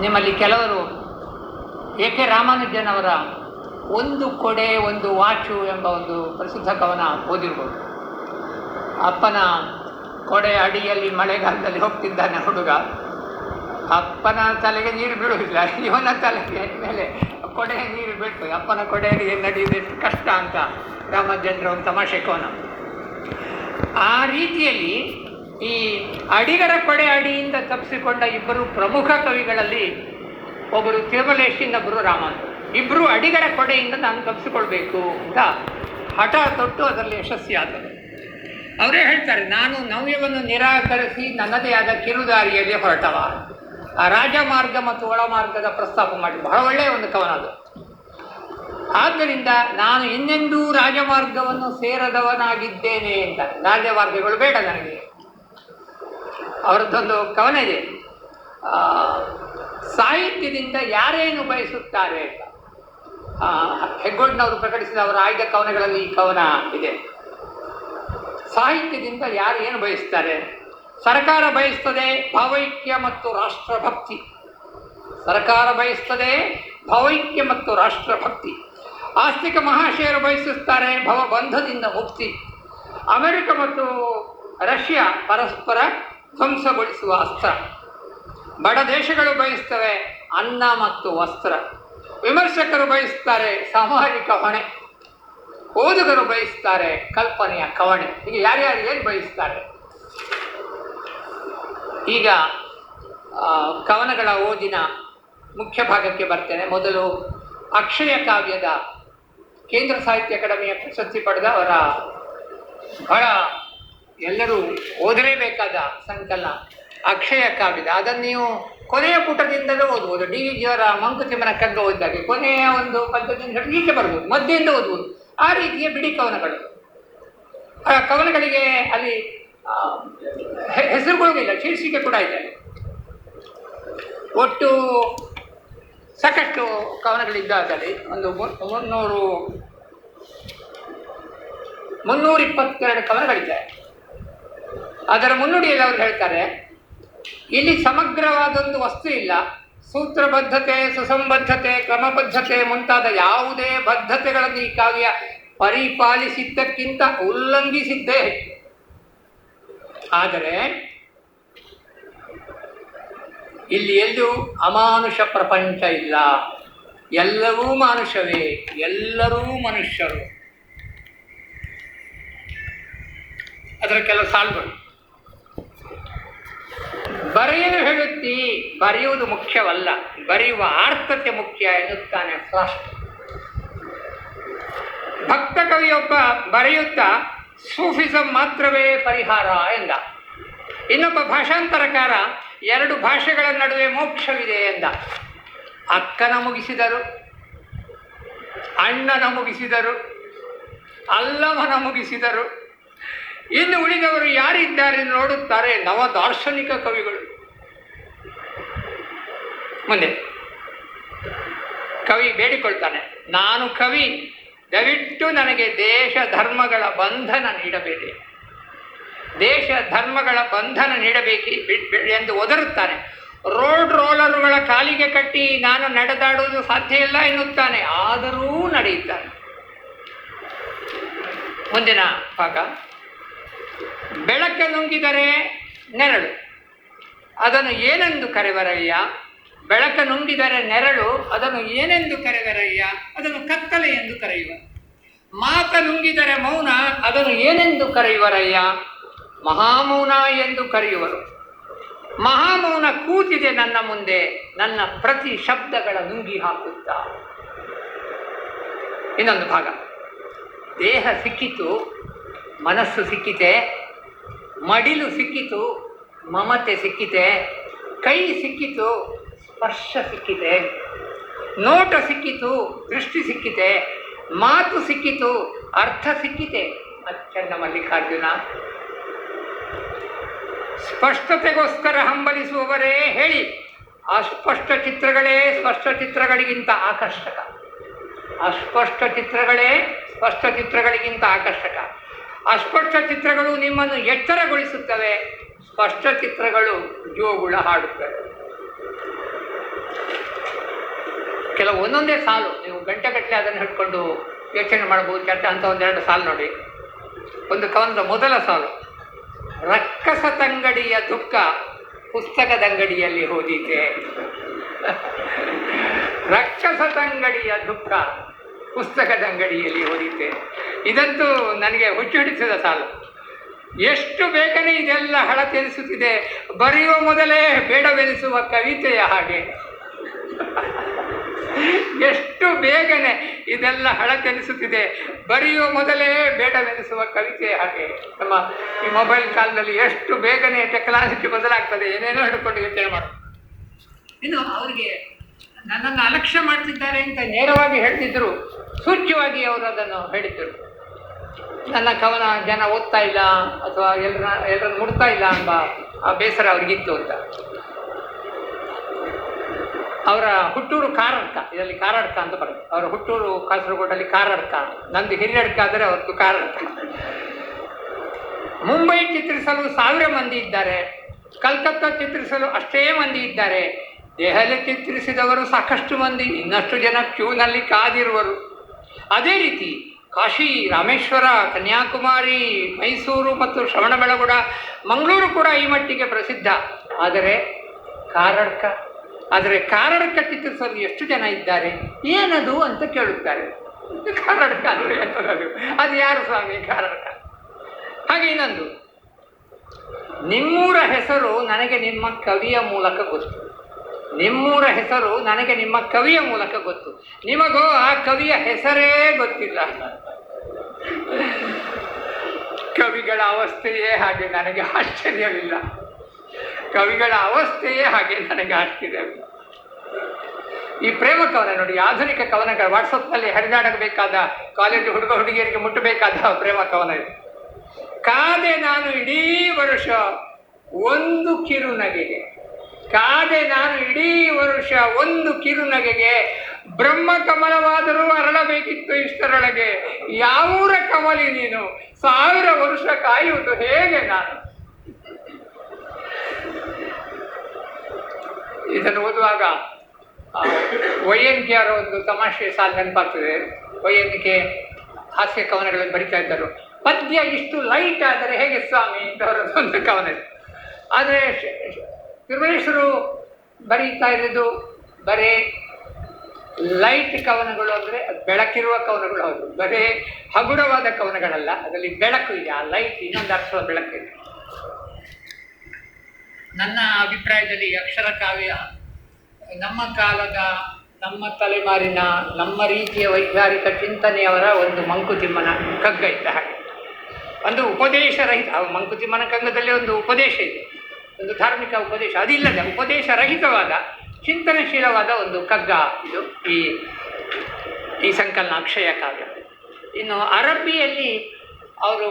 ನಿಮ್ಮಲ್ಲಿ ಕೆಲವರು A K ರಾಮಾನುಜನವರ ಒಂದು ಕೊಡೆ, ಒಂದು ವಾಚು ಎಂಬ ಒಂದು ಪ್ರಸಿದ್ಧ ಕವನ ಓದಿರ್ಬೋದು. ಅಪ್ಪನ ಕೊಡೆ ಅಡಿಯಲ್ಲಿ ಮಳೆಗಾಲದಲ್ಲಿ ಹೋಗ್ತಿದ್ದಾನೆ ಹುಡುಗ. ಅಪ್ಪನ ತಲೆಗೆ ನೀರು ಬೀಳುವುದಿಲ್ಲ. ಇವನ ತಲೆಗೆ ಮೇಲೆ ಕೊಡೆ ನೀರು ಬೀಳ್ತದೆ. ಅಪ್ಪನ ಕೊಡೆಯಲ್ಲಿ ನಡೆಯುವುದು, ಎಷ್ಟು ಕಷ್ಟ ಅಂತ ರಾಮಚಂದ್ರ ಒಂದು ತಮಾಷೆ ಕವನ ಆ ರೀತಿಯಲ್ಲಿ ಈ ಅಡಿಗರ ಕೊಡೆ ಅಡಿಯಿಂದ ತಪ್ಪಿಸಿಕೊಂಡ ಇಬ್ಬರು ಪ್ರಮುಖ ಕವಿಗಳಲ್ಲಿ ಒಬ್ಬರು ತಿರುಮಲೇಶ್, ಇನ್ನೊಬ್ಬರು ರಾಮನ್ ಇಬ್ಬರು ಅಡಿಗರ ಕೊಡೆಯಿಂದ ನಾನು ತಪ್ಪಿಸಿಕೊಳ್ಬೇಕು ಅಂತ ಹಠ ತೊಟ್ಟು ಅದರಲ್ಲಿ ಯಶಸ್ವಿಯಾದರು ಅವರೇ ಹೇಳ್ತಾರೆ, ನಾನು ನವ್ಯವನ್ನು ನಿರಾಕರಿಸಿ ನನ್ನದೇ ಆದ ಕಿರುದಾರಿಯಲ್ಲಿ ಹೊರಟವ. ಆ ರಾಜಮಾರ್ಗ ಮತ್ತು ಒಳಮಾರ್ಗದ ಪ್ರಸ್ತಾಪ ಮಾಡಿ. ಬಹಳ ಒಳ್ಳೆಯ ಒಂದು ಕವನ ಅದು. ಆದ್ದರಿಂದ ನಾನು ಇನ್ನೆಂದೂ ರಾಜಮಾರ್ಗವನ್ನು ಸೇರದವನಾಗಿದ್ದೇನೆ ಅಂತ. ರಾಜಮಾರ್ಗಗಳು ಬೇಡ ನನಗೆ. ಅವರದ್ದೊಂದು ಕವನ ಇದೆ. ಸಾಹಿತ್ಯದಿಂದ ಯಾರೇನು ಬಯಸುತ್ತಾರೆ? ಹೆಗ್ಗೋಡ್ನವರು ಪ್ರಕಟಿಸಿದ ಅವರ ಆಯ್ದ ಕವನಗಳಲ್ಲಿ ಈ ಕವನ ಇದೆ. ಸಾಹಿತ್ಯದಿಂದ ಯಾರು ಏನು ಬಯಸ್ತಾರೆ? ಸರ್ಕಾರ ಬಯಸ್ತದೆ ಭಾವೈಕ್ಯ ಮತ್ತು ರಾಷ್ಟ್ರಭಕ್ತಿ. ಸರ್ಕಾರ ಬಯಸ್ತದೆ ಭಾವೈಕ್ಯ ಮತ್ತು ರಾಷ್ಟ್ರಭಕ್ತಿ. ಆಸ್ತಿಕ ಮಹಾಶಯರು ಬಯಸುತ್ತಾರೆ ಭವಬಂಧದಿಂದ ಮುಕ್ತಿ. ಅಮೆರಿಕ ಮತ್ತು ರಷ್ಯಾ ಪರಸ್ಪರ ಧ್ವಂಸಗೊಳಿಸುವ ಅಸ್ತ್ರ. ಬಡ ದೇಶಗಳು ಬಯಸ್ತವೆ ಅನ್ನ ಮತ್ತು ವಸ್ತ್ರ. ವಿಮರ್ಶಕರು ಬಯಸ್ತಾರೆ ಸಾಮಾಜಿಕ ಹೊಣೆ. ಓದುಗರು ಬಯಸ್ತಾರೆ ಕಲ್ಪನೆಯ ಕವಣೆ. ಹೀಗೆ ಯಾರ್ಯಾರು ಏನು ಬಯಸ್ತಾರೆ? ಈಗ ಕವನಗಳ ಓದಿನ ಮುಖ್ಯ ಭಾಗಕ್ಕೆ ಬರ್ತೇನೆ. ಮೊದಲು ಅಕ್ಷಯ ಕಾವ್ಯದ ಕೇಂದ್ರ ಸಾಹಿತ್ಯ ಅಕಾಡೆಮಿಯ ಪ್ರಶಸ್ತಿ ಪಡೆದ ಅವರ ಬಹಳ ಎಲ್ಲರೂ ಓದಲೇಬೇಕಾದ ಸಂಕಲ ಅಕ್ಷಯ ಕಾವ್ಯದ. ಅದನ್ನು ನೀವು ಕೊನೆಯ ಪುಟದಿಂದಲೂ ಓದ್ಬೋದು. ಡಿ ವಿ ಜಿಯವರ ಮಂಕುತಿಮ್ಮನ ಕಗ್ಗ ಓದಿದಾಗೆ ಕೊನೆಯ ಒಂದು ಪದ್ಧತಿಯಿಂದ ಹಿಡಿದು ಬರ್ಬೋದು. ಮಧ್ಯೆಯಿಂದ ಓದ್ಬೋದು. ಆ ರೀತಿಯ ಬಿಡಿ ಕವನಗಳು. ಆ ಕವನಗಳಿಗೆ ಅಲ್ಲಿ ಹೆಸರುಗಳಿಲ್ಲ ಶೀರ್ಷಿಕೆ ಕೂಡ ಇದೆ. ಒಟ್ಟು ಸಾಕಷ್ಟು ಕವನಗಳಿದ್ದಾದಲ್ಲಿ ಒಂದು ಮು- ಮುನ್ನೂರು, ಮುನ್ನೂರಿಪ್ಪತ್ತೆರಡು ಕವನಗಳಿದೆ ಅದರ ಮುನ್ನುಡಿಯಲ್ಲಿ ಅವರು ಹೇಳ್ತಾರೆ, ಇಲ್ಲಿ ಸಮಗ್ರವಾದೊಂದು ವಸ್ತು ಇಲ್ಲ. ಸೂತ್ರಬದ್ಧತೆ, ಸುಸಂಬದ್ಧತೆ, ಕ್ರಮಬದ್ಧತೆ ಮುಂತಾದ ಯಾವುದೇ ಬದ್ಧತೆಗಳನ್ನು ಈ ಕಾವ್ಯ ಪರಿಪಾಲಿಸಿದ್ದಕ್ಕಿಂತ ಉಲ್ಲಂಘಿಸಿದ್ದೇ ಆದರೆ, ಇಲ್ಲಿ ಎಲ್ಲೂ ಅಮಾನುಷ ಪ್ರಪಂಚ ಇಲ್ಲ. ಎಲ್ಲವೂ ಮಾನುಷವೇ, ಎಲ್ಲರೂ ಮನುಷ್ಯರು. ಅದರ ಕೆಲವು ಸಾಲುಗಳು. ಬರೆಯಲು ಹೇಳುತ್ತಿ, ಬರೆಯುವುದು ಮುಖ್ಯವಲ್ಲ. ಬರೆಯುವ ಆರ್ಥತೆ ಮುಖ್ಯ ಎನ್ನುತ್ತಾನೆ ಫ್ರಾಸ್ಟ್ ಭಕ್ತ ಕವಿಯೊಬ್ಬ ಬರೆಯುತ್ತಾ, ಸೂಫಿಸಂ ಮಾತ್ರವೇ ಪರಿಹಾರ ಎಂದ. ಇನ್ನೊಬ್ಬ ಭಾಷಾಂತರಕಾರ, ಎರಡು ಭಾಷೆಗಳ ನಡುವೆ ಮೋಕ್ಷವಿದೆ ಎಂದ. ಅಕ್ಕನ ಮುಗಿಸಿದರು, ಅಣ್ಣನ ಮುಗಿಸಿದರು ಅಲ್ಲಮನ ಮುಗಿಸಿದರು ಇನ್ನು ಉಳಿದವರು ಯಾರಿದ್ದಾರೆ ನೋಡುತ್ತಾರೆ ನವ ದಾರ್ಶನಿಕ ಕವಿಗಳು. ಮುಂದೆ. ಕವಿ ಬೇಡಿಕೊಳ್ತಾನೆ, ನಾನು ಕವಿ, ದಯವಿಟ್ಟು ನನಗೆ ದೇಶ ಧರ್ಮಗಳ ಬಂಧನ ನೀಡಬೇಡಿ. ದೇಶ ಧರ್ಮಗಳ ಬಂಧನ ನೀಡಬೇಕಿ ಎಂದು ಒದರುತ್ತಾನೆ. ರೋಡ್ ರೋಲರುಗಳ ಕಾಲಿಗೆ ಕಟ್ಟಿ ನಾನು ನಡೆದಾಡುವುದು ಸಾಧ್ಯ ಇಲ್ಲ ಎನ್ನುತ್ತಾನೆ. ಆದರೂ ನಡೆಯುತ್ತಾನೆ. ಮುಂದಿನ ಭಾಗ. ಬೆಳಕ ನುಂಗಿದರೆ ನೆರಳು. ಅದನ್ನು ಏನೆಂದು ಕರೆವರಯ್ಯ? ಬೆಳಕ ನುಂಗಿದರೆ ನೆರಳು, ಅದನ್ನು ಏನೆಂದು ಕರೆವರಯ್ಯ? ಅದನ್ನು ಕತ್ತಲೆ ಎಂದು ಕರೆಯುವ. ಮಾತ ನುಂಗಿದರೆ ಮೌನ, ಅದನ್ನು ಏನೆಂದು ಕರೆಯುವರಯ್ಯ? ಮಹಾಮೌನ ಎಂದು ಕರೆಯುವರು. ಮಹಾಮೌನ ಕೂತಿದೆ ನನ್ನ ಮುಂದೆ, ನನ್ನ ಪ್ರತಿ ಶಬ್ದಗಳ ನುಂಗಿ ಹಾಕುತ್ತಾ. ಇನ್ನೊಂದು ಭಾಗ. ದೇಹ ಸಿಕ್ಕಿತು, ಮನಸ್ಸು ಸಿಕ್ಕಿತೆ ಮಡಿಲು ಸಿಕ್ಕಿತು, ಮಮತೆ ಸಿಕ್ಕಿತೆ, ಕೈ ಸಿಕ್ಕಿತು, ಸ್ಪರ್ಶ ಸಿಕ್ಕಿತೆ, ನೋಟ ಸಿಕ್ಕಿತು, ದೃಷ್ಟಿ ಸಿಕ್ಕಿತೆ, ಮಾತು ಸಿಕ್ಕಿತು, ಅರ್ಥ ಸಿಕ್ಕಿತೆ. ಅಚ್ಚಂದ ಮಲ್ಲಿಕಾರ್ಜುನ, ಸ್ಪಷ್ಟತೆಗೋಸ್ಕರ ಹಂಬಲಿಸುವವರೇ ಹೇಳಿ. ಅಸ್ಪಷ್ಟ ಚಿತ್ರಗಳೇ ಸ್ಪಷ್ಟ ಚಿತ್ರಗಳಿಗಿಂತ ಆಕರ್ಷಕ. ಅಸ್ಪಷ್ಟ ಚಿತ್ರಗಳೇ ಸ್ಪಷ್ಟ ಚಿತ್ರಗಳಿಗಿಂತ ಆಕರ್ಷಕ. ಅಸ್ಪಷ್ಟ ಚಿತ್ರಗಳು ನಿಮ್ಮನ್ನು ಎಚ್ಚರಗೊಳಿಸುತ್ತವೆ. ಸ್ಪಷ್ಟ ಚಿತ್ರಗಳು ಜೋಗುಳ ಹಾಡುತ್ತವೆ. ಕೆಲವು ಒಂದೊಂದೇ ಸಾಲು, ನೀವು ಗಂಟೆಗಟ್ಟಲೆ ಅದನ್ನು ಹಿಡ್ಕೊಂಡು ಯೋಚನೆ ಮಾಡಬಹುದು. ಚರ್ಚೆ ಅಂತ ಒಂದೆರಡು ಸಾಲು ನೋಡಿ. ಒಂದು ಕವನದ ಮೊದಲ ಸಾಲು. ರಕ್ಕಸ ತಂಗಡಿಯ ದುಃಖ ಪುಸ್ತಕದಂಗಡಿಯಲ್ಲಿ ಹೋದಿತೆ. ರಕ್ಷಸ ತಂಗಡಿಯ ದುಃಖ ಪುಸ್ತಕದಂಗಡಿಯಲ್ಲಿ ಓದಿದ್ದೆ. ಇದಂತೂ ನನಗೆ ಹುಚ್ಚು ಹಿಡಿಸಿದ ಸಾಲು. ಎಷ್ಟು ಬೇಗನೆ ಇದೆಲ್ಲ ಹಳತೆನಿಸುತ್ತಿದೆ ಬರೆಯುವ ಮೊದಲೇ ಬೇಡವೆನಿಸುವ ಕವಿತೆಯ ಹಾಗೆ. ಎಷ್ಟು ಬೇಗನೆ ಇದೆಲ್ಲ ಹಳತೆನಿಸುತ್ತಿದೆ ಬರೆಯುವ ಮೊದಲೇ ಬೇಡವೆನಿಸುವ ಕವಿತೆಯ ಹಾಗೆ. ನಮ್ಮ ಈ ಮೊಬೈಲ್ ಕಾಲದಲ್ಲಿ ಎಷ್ಟು ಬೇಗನೆ ಟೆಕ್ನಾಲಜಿ ಬದಲಾಗ್ತದೆ? ಏನೇನೋ ಹಿಡ್ಕೊಂಡು ಯೋಚನೆ ಇನ್ನು ಅವರಿಗೆ ನನ್ನನ್ನು ಅಲಕ್ಷ್ಯ ಮಾಡ್ತಿದ್ದಾರೆ ಅಂತ ನೇರವಾಗಿ ಹೇಳ್ತಿದ್ರು. ಸೂಚ್ಯವಾಗಿ ಅವರು ಅದನ್ನು ಹೇಳಿದ್ದರು ನನ್ನ ಕವನ ಜನ ಓದ್ತಾ ಇಲ್ಲ ಅಥವಾ ಎಲ್ಲರ ಎಲ್ಲರನ್ನು ಮುಡ್ತಾ ಇಲ್ಲ ಎಂಬ ಆ ಬೇಸರ ಅವ್ರಿಗಿತ್ತು ಅಂತ. ಅವರ ಹುಟ್ಟೂರು ಕಾರಡ್ಕ, ಇದರಲ್ಲಿ ಕಾರಡ್ಕ ಅಂತ ಬರುತ್ತೆ. ಅವರ ಹುಟ್ಟೂರು ಕಾಸರಗೋಡಲ್ಲಿ ಕಾರಡ್ಕ, ನಂದು ಹಿರಿಯಡ್ಕ ಆದರೆ ಅವತ್ತು ಕಾರಡ್ಕ. ಮುಂಬೈ ಚಿತ್ರಿಸಲು ಸಾವಿರ ಮಂದಿ ಇದ್ದಾರೆ. ಕಲ್ಕತ್ತಾ ಚಿತ್ರಿಸಲು ಅಷ್ಟೇ ಮಂದಿ ಇದ್ದಾರೆ. ದೆಹಲಿ ಚಿತ್ರಿಸಿದವರು ಸಾಕಷ್ಟು ಮಂದಿ, ಇನ್ನಷ್ಟು ಜನ ಕ್ಯೂನಲ್ಲಿ ಕಾದಿರುವರು. ಅದೇ ರೀತಿ ಕಾಶಿ ರಾಮೇಶ್ವರ, ಕನ್ಯಾಕುಮಾರಿ, ಮೈಸೂರು ಮತ್ತು ಶ್ರವಣಬೆಳಗೊಳ ಮಂಗಳೂರು ಕೂಡ ಈ ಮಟ್ಟಿಗೆ ಪ್ರಸಿದ್ಧ. ಆದರೆ ಕಾರಡ್ಕ ಆದರೆ ಕಾರಡ್ಕ ಚಿತ್ರಿಸಲು ಎಷ್ಟು ಜನ ಇದ್ದಾರೆ? ಏನದು ಅಂತ ಕೇಳುತ್ತಾರೆ. ಕಾರಡ್ಕ? ಅದು ಯಾರು ಸ್ವಾಮಿ ಕಾರಡ್ಕ? ಹಾಗೆ ಇನ್ನೊಂದು. ನಿಮ್ಮೂರ ಹೆಸರು ನನಗೆ ನಿಮ್ಮ ಕವಿಯ ಮೂಲಕ ಗೊತ್ತು. ನಿಮ್ಮೂರ ಹೆಸರು ನನಗೆ ನಿಮ್ಮ ಕವಿಯ ಮೂಲಕ ಗೊತ್ತು. ನಿಮಗೋ ಆ ಕವಿಯ ಹೆಸರೇ ಗೊತ್ತಿಲ್ಲ. ಕವಿಗಳ ಅವಸ್ಥೆಯೇ ಹಾಗೆ ನನಗೆ ಆಶ್ಚರ್ಯವಿಲ್ಲ. ಕವಿಗಳ ಅವಸ್ಥೆಯೇ ಹಾಗೆ ನನಗೆ ಆಶ್ಚರ್ಯವಿಲ್ಲ. ಈ ಪ್ರೇಮ ಕವನ ನೋಡಿ, ಆಧುನಿಕ ಕವನಗಳು ವಾಟ್ಸಪ್ನಲ್ಲಿ ಹರಿದಾಡಬೇಕಾದ, ಕಾಲೇಜು ಹುಡುಗ ಹುಡುಗಿಯರಿಗೆ ಮುಟ್ಟಬೇಕಾದ ಪ್ರೇಮ ಕವನ ಇದು. ಕಾದೆ ನಾನು ಇಡೀ ವರ್ಷ ಒಂದು ಕಿರುನಗೆಗೆ ಕಾದೆ ನಾನು ಇಡೀ ವರ್ಷ ಒಂದು ಕಿರುನಗೆಗೆ ಬ್ರಹ್ಮ ಕಮಲವಾದರೂ ಅರಳಬೇಕಿತ್ತು ಇಷ್ಟರೊಳಗೆ. ಯಾವೂರ ಕಮಲಿ ನೀನು? ಸಾವಿರ ವರ್ಷ ಕಾಯುವುದು ಹೇಗೆ ನಾನು? ಇದನ್ನು ಓದುವಾಗ ವೈ ಅವರ ಒಂದು ತಮಾಷೆ ಸಾಲ ನೆನಪಾಗ್ತದೆ. ವೈ ಎನ್ ಕೆ ಹಾಸ್ಯ ಕವನಗಳನ್ನು ಬರಿತಾ ಇದ್ದರು. ಪದ್ಯ ಇಷ್ಟು ಲೈಟ್ ಆದರೆ ಹೇಗೆ ಸ್ವಾಮಿ? ಅಂತ ಅವರದ್ದು ಒಂದು ಕವನ ಆದರೆ ತಿರುಮಲೇಶ್ವರು ಬರೀತಾ ಇರೋದು ಬರೇ ಲೈಟ್ ಕವನಗಳು ಅಂದರೆ ಬೆಳಕಿರುವ ಕವನಗಳು ಹೌದು. ಬರೇ ಹಗುರವಾದ ಕವನಗಳಲ್ಲ, ಅದರಲ್ಲಿ ಬೆಳಕು ಇದೆ. ಆ ಲೈಟ್ ಇನ್ನೊಂದು ಅರ್ಥದ ಬೆಳಕಿದೆ ನನ್ನ ಅಭಿಪ್ರಾಯದಲ್ಲಿ ಅಕ್ಷರ ಕಾವ್ಯ ನಮ್ಮ ಕಾಲದ, ನಮ್ಮ ತಲೆಮಾರಿನ, ನಮ್ಮ ರೀತಿಯ ವೈಚಾರಿಕ ಚಿಂತನೆಯವರ ಒಂದು ಮಂಕುತಿಮ್ಮನ ಕಗ್ಗ ಇದ್ದ ಹಾಗೆ. ಒಂದು ಉಪದೇಶ ರಹಿತ ಮಂಕುತಿಮ್ಮನ ಕಗ್ಗದಲ್ಲಿ ಒಂದು ಉಪದೇಶ ಇದೆ. ಒಂದು ಧಾರ್ಮಿಕ ಉಪದೇಶ, ಅದಿಲ್ಲದೆ ಉಪದೇಶ ರಹಿತವಾದ ಚಿಂತನಶೀಲವಾದ ಒಂದು ಕಗ್ಗ ಇದು ಈ ಈ ಸಂಕಲನ ಅಕ್ಷಯ ಕಾವ್ಯ. ಇನ್ನು ಅರಬ್ಬಿಯಲ್ಲಿ ಅವರು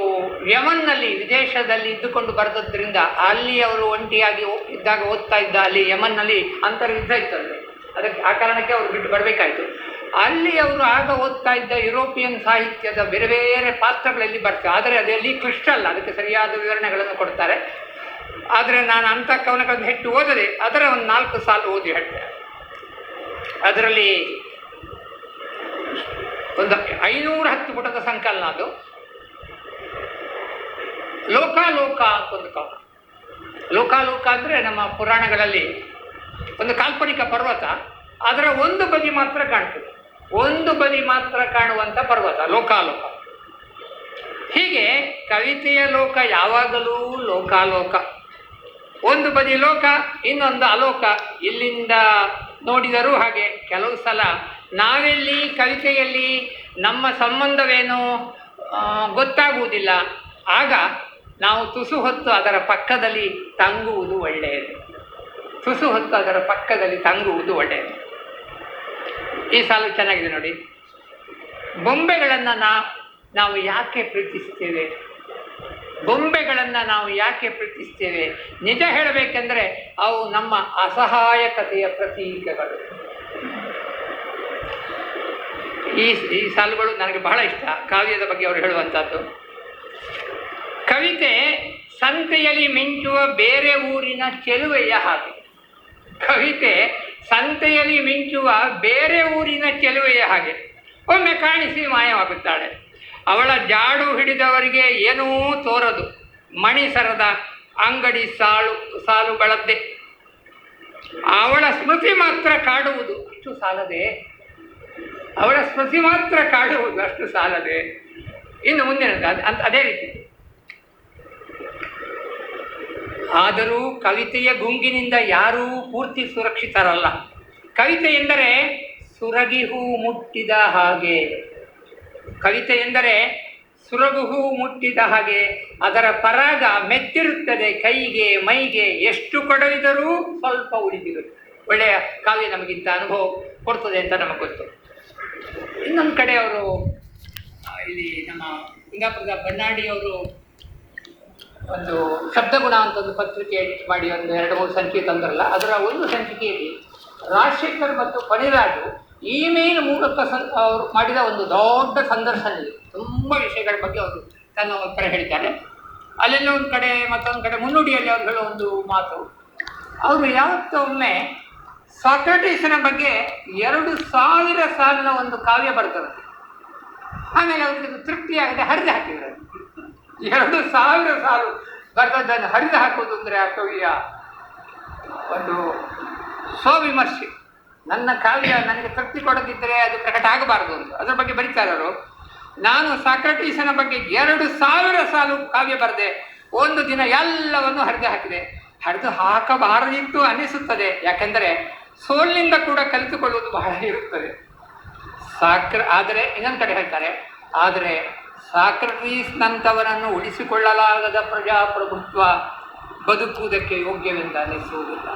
ಯಮನ್ನಲ್ಲಿ ವಿದೇಶದಲ್ಲಿ ಇದ್ದುಕೊಂಡು ಬರೆದದ್ರಿಂದ ಅಲ್ಲಿ ಅವರು ಒಂಟಿಯಾಗಿ ಇದ್ದಾಗ ಓದ್ತಾ ಇದ್ದ ಅಲ್ಲಿ ಯಮನ್ನಲ್ಲಿ ಅಂತರ್ಯುದ್ಧ ಇತ್ತು ಅಲ್ಲಿ. ಅದಕ್ಕೆ ಆ ಕಾರಣಕ್ಕೆ ಅವರು ಬಿಟ್ಟು ಬರಬೇಕಾಯಿತು. ಅಲ್ಲಿ ಅವರು ಆಗ ಓದ್ತಾ ಇದ್ದ ಯುರೋಪಿಯನ್ ಸಾಹಿತ್ಯದ ಬೇರೆ ಬೇರೆ ಪಾತ್ರಗಳಲ್ಲಿ ಬರ್ತವೆ ಆದರೆ ಅದರಲ್ಲಿ ಕ್ಲಿಷ್ಟ ಅಲ್ಲ, ಅದಕ್ಕೆ ಸರಿಯಾದ ವಿವರಣೆಗಳನ್ನು ಕೊಡ್ತಾರೆ. ಆದರೆ ನಾನು ಅಂಥ ಕವನಗಳನ್ನು ಹೆಚ್ಚು ಓದದೆ ಅದರ ಒಂದು ನಾಲ್ಕು ಸಾಲು ಓದಿ ಹೇಳ್ತೇನೆ ಅದರಲ್ಲಿ ಒಂದು ಐನೂರ ಹತ್ತು ಪುಟದ ಸಂಕಲನ ಅದು. ಲೋಕಾಲೋಕ ಅಂತ ಒಂದು ಕವನ. ಲೋಕಾಲೋಕ ಅಂದರೆ ನಮ್ಮ ಪುರಾಣಗಳಲ್ಲಿ ಒಂದು ಕಾಲ್ಪನಿಕ ಪರ್ವತ. ಅದರ ಒಂದು ಬದಿ ಮಾತ್ರ ಕಾಣ್ತದೆ. ಒಂದು ಬದಿ ಮಾತ್ರ ಕಾಣುವಂಥ ಪರ್ವತ, ಲೋಕಾಲೋಕ. ಹೀಗೆ ಕವಿತೆಯ ಲೋಕ ಯಾವಾಗಲೂ ಲೋಕಾಲೋಕ. ಒಂದು ಬದಿ ಲೋಕ, ಇನ್ನೊಂದು ಅಲೋಕ. ಇಲ್ಲಿಂದ ನೋಡಿದರೂ ಹಾಗೆ ಕೆಲವು ಸಲ ನಾವೆಲ್ಲಿ ಕವಿತೆಯಲ್ಲಿ ನಮ್ಮ ಸಂಬಂಧವೇನು ಗೊತ್ತಾಗುವುದಿಲ್ಲ. ಆಗ ನಾವು ತುಸು ಹೊತ್ತು ಅದರ ಪಕ್ಕದಲ್ಲಿ ತಂಗುವುದು ಒಳ್ಳೆಯದು. ತುಸು ಹೊತ್ತು ಅದರ ಪಕ್ಕದಲ್ಲಿ ತಂಗುವುದು ಒಳ್ಳೆಯದು. ಈ ಸಾಲು ಚೆನ್ನಾಗಿದೆ ನೋಡಿ. ಬೊಂಬೆಗಳನ್ನು ನಾ, ನಾವು ಯಾಕೆ ಪ್ರೀತಿಸ್ತೇವೆ? ಬೊಂಬೆಗಳನ್ನು ನಾವು ಯಾಕೆ ಪ್ರೀತಿಸ್ತೇವೆ? ನಿಜ ಹೇಳಬೇಕೆಂದರೆ ಅವು ನಮ್ಮ ಅಸಹಾಯಕತೆಯ ಪ್ರತೀಕಗಳು. ಈ ಈ ಸಾಲುಗಳು ನನಗೆ ಬಹಳ ಇಷ್ಟ. ಕಾವ್ಯದ ಬಗ್ಗೆ ಅವರು ಹೇಳುವಂಥದ್ದು. ಕವಿತೆ ಸಂತೆಯಲ್ಲಿ ಮಿಂಚುವ ಬೇರೆ ಊರಿನ ಚೆಲುವೆಯ ಹಾಗೆ. ಕವಿತೆ ಸಂತೆಯಲ್ಲಿ ಮಿಂಚುವ ಬೇರೆ ಊರಿನ ಚೆಲುವೆಯ ಹಾಗೆ. ಒಮ್ಮೆ ಕಾಣಿಸಿ ಮಾಯವಾಗುತ್ತಾಳೆ. ಅವಳ ಜಾಡು ಹಿಡಿದವರಿಗೆ ಏನೂ ತೋರದು. ಮಣಿಸರದ ಅಂಗಡಿ ಸಾಲು ಸಾಲುಗಳದ್ದೇ ಅವಳ ಸ್ಮೃತಿ ಮಾತ್ರ ಕಾಡುವುದು. ಅಷ್ಟು ಸಾಲದೆ. ಅವಳ ಸ್ಮೃತಿ ಮಾತ್ರ ಕಾಡುವುದು. ಅಷ್ಟು ಸಾಲದೆ. ಇನ್ನು ಮುಂದಿನದು ಅದ್- ಅದೇ ರೀತಿ. ಆದರೂ ಕವಿತೆಯ ಗುಂಗಿನಿಂದ ಯಾರೂ ಪೂರ್ತಿ ಸುರಕ್ಷಿತರಲ್ಲ. ಕವಿತೆ ಎಂದರೆ ಸುರಗಿ ಹೂ ಮುಟ್ಟಿದ ಹಾಗೆ. ಕವಿತೆ ಎಂದರೆ ಸುರಬುಹು ಮುಟ್ಟಿದ ಹಾಗೆ ಅದರ ಪರಾಗ ಮೆತ್ತಿರುತ್ತದೆ, ಕೈಗೆ, ಮೈಗೆ ಎಷ್ಟು ಕೊಡವಿದರೂ ಸ್ವಲ್ಪ ಉಳಿದಿರುತ್ತೆ ಒಳ್ಳೆಯ ಕಾವ್ಯ ನಮಗಿಂತ ಅನುಭವ ಕೊಡ್ತದೆ ಅಂತ ನಮಗೆ ಗೊತ್ತು. ಇನ್ನೊಂದು ಕಡೆ ಅವರು ಇಲ್ಲಿ ನಮ್ಮ ಸಿಂಗಾಪುರದ ಬನ್ನಾಡಿಯವರು ಒಂದು ಶಬ್ದಗುಣ ಅಂತ ಒಂದು ಪತ್ರಿಕೆ ಎಡಿಟ್ ಮಾಡಿ ಒಂದು ಎರಡು ಮೂರು ಸಂಚಿಕೆ ತಂದ್ರಲ್ಲ ಅದರ ಒಂದು ಸಂಚಿಕೆಯಲ್ಲಿ ರಾಜಶೇಖರ್ ಮತ್ತು ಫಣಿರಾಜು ಇಮೇಲ್ ಮೂಲಕ ಅವರು ಮಾಡಿದ ಒಂದು ದೊಡ್ಡ ಸಂದರ್ಶನ ಇದೆ ತುಂಬ ವಿಷಯಗಳ ಬಗ್ಗೆ ಅವರು ತನ್ನ ಉತ್ತರ ಹೇಳ್ತಾರೆ ಅಲ್ಲೆಲ್ಲ ಒಂದು ಕಡೆ ಮತ್ತೊಂದು ಕಡೆ ಮುನ್ನುಡಿಯಲ್ಲಿ ಅವರು ಹೇಳೋ ಒಂದು ಮಾತು. ಅವರು ಯಾವತ್ತೊಮ್ಮೆ ಸಾಕ್ರಟೀಸನ ಬಗ್ಗೆ ಎರಡು ಸಾವಿರ ಸಾಲಿನ ಒಂದು ಕಾವ್ಯ ಬರ್ತದೆ ಆಮೇಲೆ ಅವ್ರಿಗೆ ತೃಪ್ತಿ ತೃಪ್ತಿಯಾಗದೆ ಹರಿದು ಹಾಕಿದ್ರು ಎರಡು ಸಾವಿರ ಸಾಲು ಬರ್ತದ್ದನ್ನು ಹರಿದು ಹಾಕೋದು ಅಂದರೆ ಆ ಕವಿಯ ಒಂದು ಸ್ವವಿಮರ್ಶೆ. ನನ್ನ ಕಾವ್ಯ ನನಗೆ ತೃಪ್ತಿ ಕೊಡದಿದ್ದರೆ ಅದು ಪ್ರಕಟ ಆಗಬಾರದು ಅಂತ. ಅದರ ಬಗ್ಗೆ ಬರೀತಾರೆ ಅವರು. ನಾನು ಸಾಕ್ರಟೀಸನ ಬಗ್ಗೆ ಎರಡು ಸಾವಿರ ಸಾಲು ಕಾವ್ಯ ಬರೆದೆ. ಒಂದು ದಿನ ಎಲ್ಲವನ್ನು ಹರಿದು ಹಾಕಿದೆ. ಹರಿದು ಹಾಕಬಾರದಿತ್ತು ಅನಿಸುತ್ತದೆ ಯಾಕೆಂದರೆ ಸೋಲಿನಿಂದ ಕೂಡ ಕಲಿತುಕೊಳ್ಳುವುದು ಬಹಳ ಇರುತ್ತದೆ. ಸಾಕ್ರ, ಆದರೆ ಇನ್ನೊಂದು ಕಡೆ ಹೇಳ್ತಾರೆ, ಆದರೆ ಸಾಕ್ರಟೀಸ್ನಂಥವರನ್ನು ಉಳಿಸಿಕೊಳ್ಳಲಾಗದ ಪ್ರಜಾಪ್ರಭುತ್ವ ಬದುಕುವುದಕ್ಕೆ ಯೋಗ್ಯವೆಂದು ಅನಿಸುವುದಿಲ್ಲ